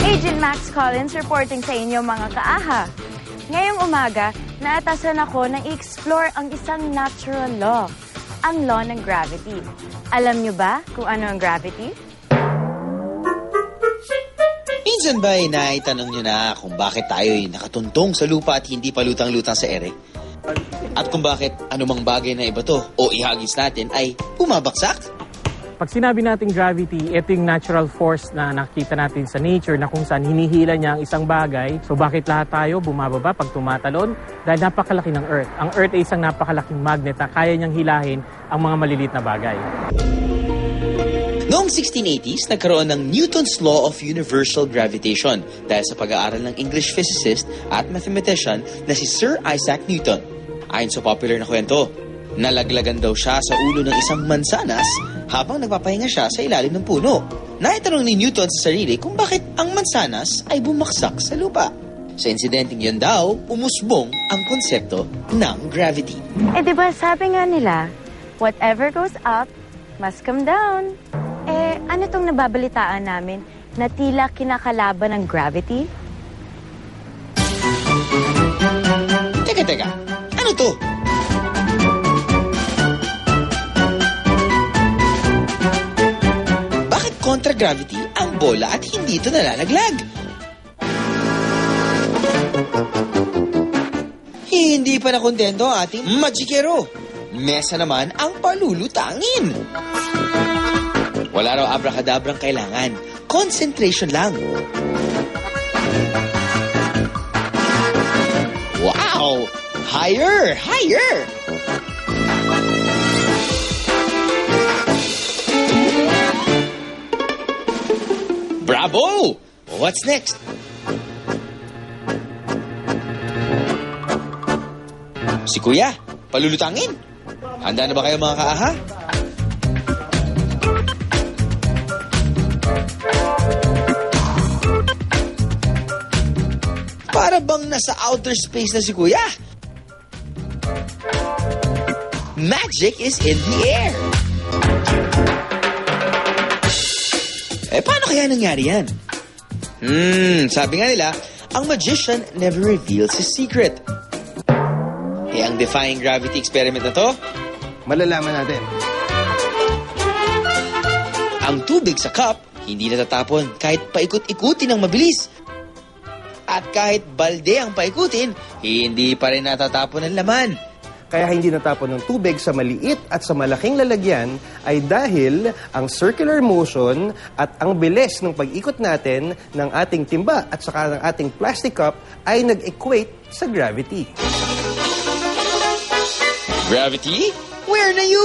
Agent Max Collins reporting sa inyo mga kaaha. Ngayong umaga, naatasan ako na i-explore ang isang natural law, ang law ng gravity. Alam nyo ba kung ano ang gravity? Minsan ba ay naitanong nyo na kung bakit tayo ay nakatuntong sa lupa at hindi palutang-lutang sa ere? At kung bakit anumang bagay na iba to o ihagis natin ay bumabaksak? Pag sinabi nating gravity, ito yung natural force na nakikita natin sa nature na kung saan hinihila niya ang isang bagay. So bakit lahat tayo bumababa pag tumatalon? Dahil napakalaki ng Earth. Ang Earth ay isang napakalaking magnet na kaya niyang hilahin ang mga maliliit na bagay. Noong 1680s, nagkaroon ng Newton's Law of Universal Gravitation dahil sa pag-aaral ng English physicist at mathematician na si Sir Isaac Newton. Ayon sa popular na kwento, nalaglagan daw siya sa ulo ng isang mansanas habang nagpapahinga siya sa ilalim ng puno. Naitanong ni Newton sa sarili kung bakit ang mansanas ay bumaksak sa lupa. Sa insidenteng yun daw, umusbong ang konsepto ng gravity. Eh di ba sabi nga nila, whatever goes up must come down. Ano tong nababalitaan namin na tila kinakalaban ng gravity? Teka, teka. Ano to? Bakit contra-gravity ang bola at hindi ito nalalaglag? Hindi pa nakontento ang ating magikero. Mesa naman ang palulutangin. Wala raw abracadabrang kailangan. Concentration lang. Wow! Higher! Higher! Bravo! What's next? Si Kuya, palulutangin. Handa na ba kayo mga kaaha? Bang nasa outer space na si Kuya? Magic is in the air. Eh, paano kaya nangyari yan? Hmm, sabi nga nila, ang magician never reveals his secret. Eh, ang defying gravity experiment na to, Malalaman natin. ang tubig sa cup, hindi natatapon kahit paikot-ikutin ng mabilis. At kahit balde ang paikutin, hindi pa rin natatapon ang laman. Kaya hindi natapon ng tubig sa maliit at sa malaking lalagyan ay dahil ang circular motion at ang bilis ng pag-ikot natin ng ating timba at saka ng ating plastic cup ay nag-equate sa gravity. Gravity? Where na you?